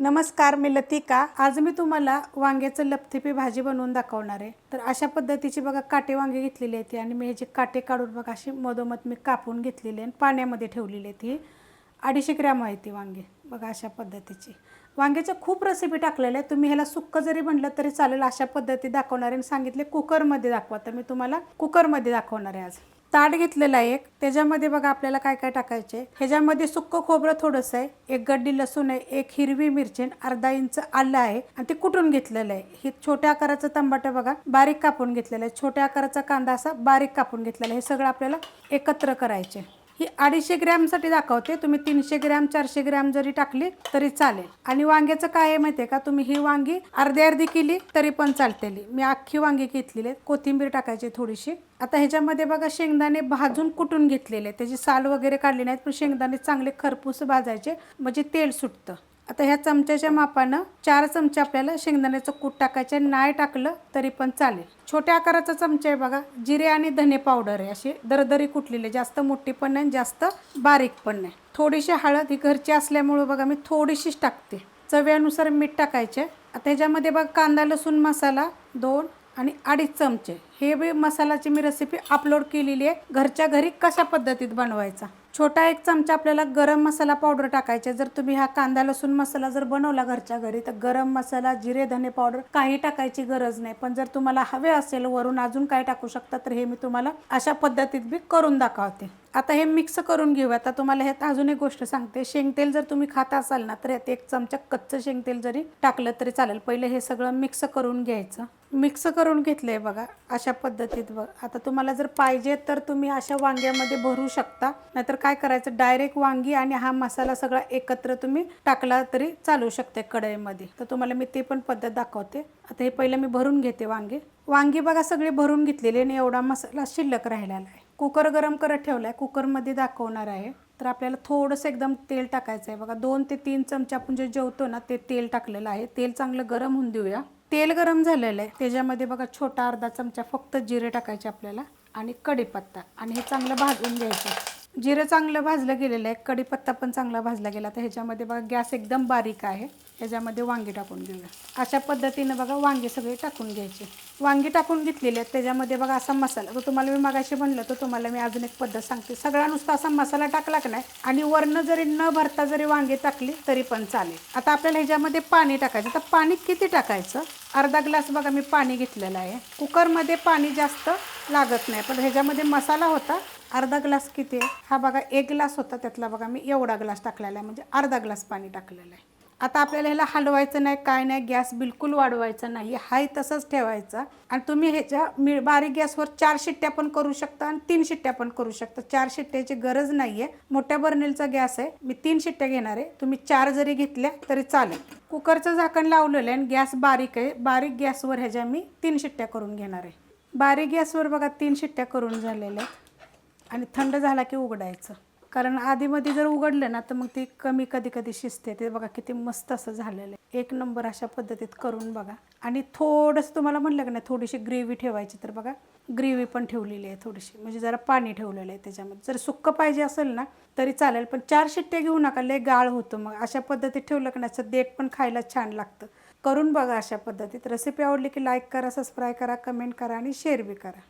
नमस्कार मी लतिका. आज मी तुम्हाला वांग्याचं लपथिपी भाजी बनवून दाखवणार आहे. तर अशा पद्धतीची बघा काटे वांगे घेतलेली आहेत आणि मी ह्याचे काटे काढून बघा अशी मधोमध मी कापून घेतलेली आहे आणि पाण्यामध्ये ठेवलेली आहे ती अडीचशे ग्रॅम आहे ती वांगे बघा अशा पद्धतीची. वांग्याच्या खूप रेसिपी टाकलेल्या आहेत. तुम्ही ह्याला सुक्क जरी म्हणलं तरी चालेल अशा पद्धती दाखवणार आहे आणि सांगितले कुकरमध्ये दाखवा. तर मी तुम्हाला कुकरमध्ये दाखवणार आहे आज. ताट घेतलेला आहे एक. त्याच्यामध्ये बघा आपल्याला काय काय टाकायचे. ह्याच्यामध्ये सुक्क खोबरं थोडंसं आहे. एक गड्डी लसूण आहे एक हिरवी मिरची अर्धा इंच आलं आहे. आणि ते कुटून घेतलेलं आहे. हे छोट्या आकाराचं तंबाटं बघा बारीक कापून घेतलेलं आहे. छोट्या आकाराचा कांदा असा बारीक कापून घेतलेला आहे. हे सगळं आपल्याला एकत्र करायचे. ही अडीचशे ग्रॅमसाठी दाखवते. तुम्ही तीनशे ग्रॅम चारशे ग्रॅम जरी टाकली तरी चालेल. आणि वांग्याचं काय आहे माहिती आहे का? तुम्ही ही वांगी अर्धी अर्धी केली तरी पण चालतेली. मी अख्खी वांगी घेतलेली आहेत. कोथिंबीर टाकायची थोडीशी. आता ह्याच्यामध्ये बघा शेंगदाणे भाजून कुटून घेतलेले त्याची साल वगैरे काढली नाहीत पण शेंगदाणे चांगले खरपूस भाजायचे. म्हणजे तेल सुटतं. आता ह्या चमच्याच्या मापानं चार चमचे आपल्याला शेंगदाण्याचं कूट टाकायचे नाही टाकलं तरी पण चालेल. छोट्या आकाराचा चमचा आहे बघा. जिरे आणि धने पावडर आहे. अशी दरदरी कुटलेली जास्त मोठी पण नाही जास्त बारीक पण नाही. थोडीशी हळद ही घरची असल्यामुळं बघा मी थोडीशीच टाकते. चव्यानुसार मीठ टाकायचे. आता ह्याच्यामध्ये बघा कांदा लसूण मसाला दोन आणि अडीच चमचे. हे बी मसाल्याची मी रेसिपी अपलोड केलेली आहे. घरच्या घरी कशा पद्धतीत बनवायचा? छोटा एक चमचा आपल्याला गरम मसाला पावडर टाकायचे. जर तुम्ही हा कांदा लसूण मसाला जर बनवला घरच्या घरी तर गरम मसाला जिरे धने पावडर काही टाकायची गरज नाही. पण जर तुम्हाला हवे असेल वरून अजून काय टाकू शकता तर हे मी तुम्हाला अशा पद्धतीत बी करून दाखवते. आता हे मिक्स करून घेऊया. आता तुम्हाला ह्यात अजून एक गोष्ट सांगते. शेंगतेल जर तुम्ही खात असाल ना तर यात एक चमचा कच्चं शेंगतेल जरी टाकलं तरी चालेल. पहिले हे सगळं मिक्स करून घ्यायचं. मिक्स करून घेतलंय बघा अशा पद्धतीत बघ. आता तुम्हाला जर पाहिजे तर तुम्ही अशा वांग्यामध्ये भरू शकता. नाहीतर काय करायचं? डायरेक्ट वांगी आणि हा मसाला सगळा एकत्र तुम्ही टाकला तरी चालू शकते कढईमध्ये. तर तुम्हाला मी ते पण पद्धत दाखवते. आता हे पहिलं मी भरून घेते वांगे. वांगी बघा सगळे भरून घेतलेले आणि एवढा मसाला शिल्लक राहिलेला आहे. कुकर गरम करत ठेवला आहे कुकरमध्ये दाखवणार आहे. तर आपल्याला थोडंसं एकदम तेल टाकायचं आहे बघा दोन ते तीन चमचे आपण जे जेवतो ना ते तेल टाकलेलं आहे. तेल चांगलं गरम होऊन देऊया. तेल गरम झालेलं आहे. त्याच्यामध्ये बघा छोटा अर्धा चमचा फक्त जिरे टाकायचे आपल्याला आणि कढीपत्ता. आणि हे चांगलं भाजून घ्यायचं. जिरं चांगलं भाजलं गेलेलं आहे कढीपत्ता पण चांगला भाजला गेला. तर ह्याच्यामध्ये बघा गॅस एकदम बारीक आहे. ह्याच्यामध्ये वांगी टाकून घेऊया अशा पद्धतीनं बघा वांगे सगळे टाकून घ्यायचे. वांगी टाकून घेतलेली आहेत. त्याच्यामध्ये बघा असा मसाला तो तुम्हाला मी मगाशी म्हणलं तर तुम्हाला मी अजून एक पद्धत सांगते. सगळा नुसता असा मसाला टाकला की नाही आणि वरनं जरी न भरता जरी वांगे टाकली तरी पण चालेल. आता आपल्याला ह्याच्यामध्ये पाणी टाकायचं तर पाणी किती टाकायचं? अर्धा ग्लास बघा मी पाणी घेतलेलं आहे. कुकरमध्ये पाणी जास्त लागत नाही पण ह्याच्यामध्ये मसाला होता अर्धा ग्लास किती आहे? हा बघा एक ग्लास होता त्यातला बघा मी एवढा ग्लास टाकलेला आहे म्हणजे अर्धा ग्लास पाणी टाकलेलं आहे. आता आपल्याला ह्याला हलवायचं नाही काय नाही गॅस बिलकुल वाढवायचा नाही हाय तसंच ठेवायचा. आणि तुम्ही ह्याच्या मी बारीक गॅसवर चार शिट्ट्या पण करू शकता आणि तीन शिट्ट्या पण करू शकता. चार शिट्ट्याची गरज नाही आहे मोठ्या बर्नेलचा गॅस आहे मी तीन शिट्ट्या घेणार आहे. तुम्ही चार जरी घेतल्या तरी चालेल. कुकरचं झाकण लावलेलं आहे आणि गॅस बारीक आहे. बारीक गॅसवर ह्याच्या मी तीन शिट्ट्या करून घेणार आहे. बारीक गॅसवर बघा तीन शिट्ट्या करून झालेल्या आहेत. आणि थंड झाला की उघडायचं. कारण आधीमध्ये जर उघडलं ना तर मग ती कमी कधी कधी शिजते. ते बघा किती मस्त असं झालेलं आहे. एक नंबर अशा पद्धतीत करून बघा. आणि थोडंसं तुम्हाला म्हणलं का नाही थोडीशी ग्रेव्ही ठेवायची तर बघा ग्रेव्ही पण ठेवलेली आहे थोडीशी. म्हणजे जरा पाणी ठेवलेलं आहे त्याच्यामध्ये. जर सुक्कं पाहिजे असेल ना तरी चालेल. पण चार शिट्ट्या घेऊ नका लय गाळ होतं मग. अशा पद्धतीत ठेवलं की नाही देठ पण खायला छान लागतं. करून बघा अशा पद्धतीत. रेसिपी आवडली की लाईक करा सबस्क्राईब करा कमेंट करा आणि शेअर बी करा.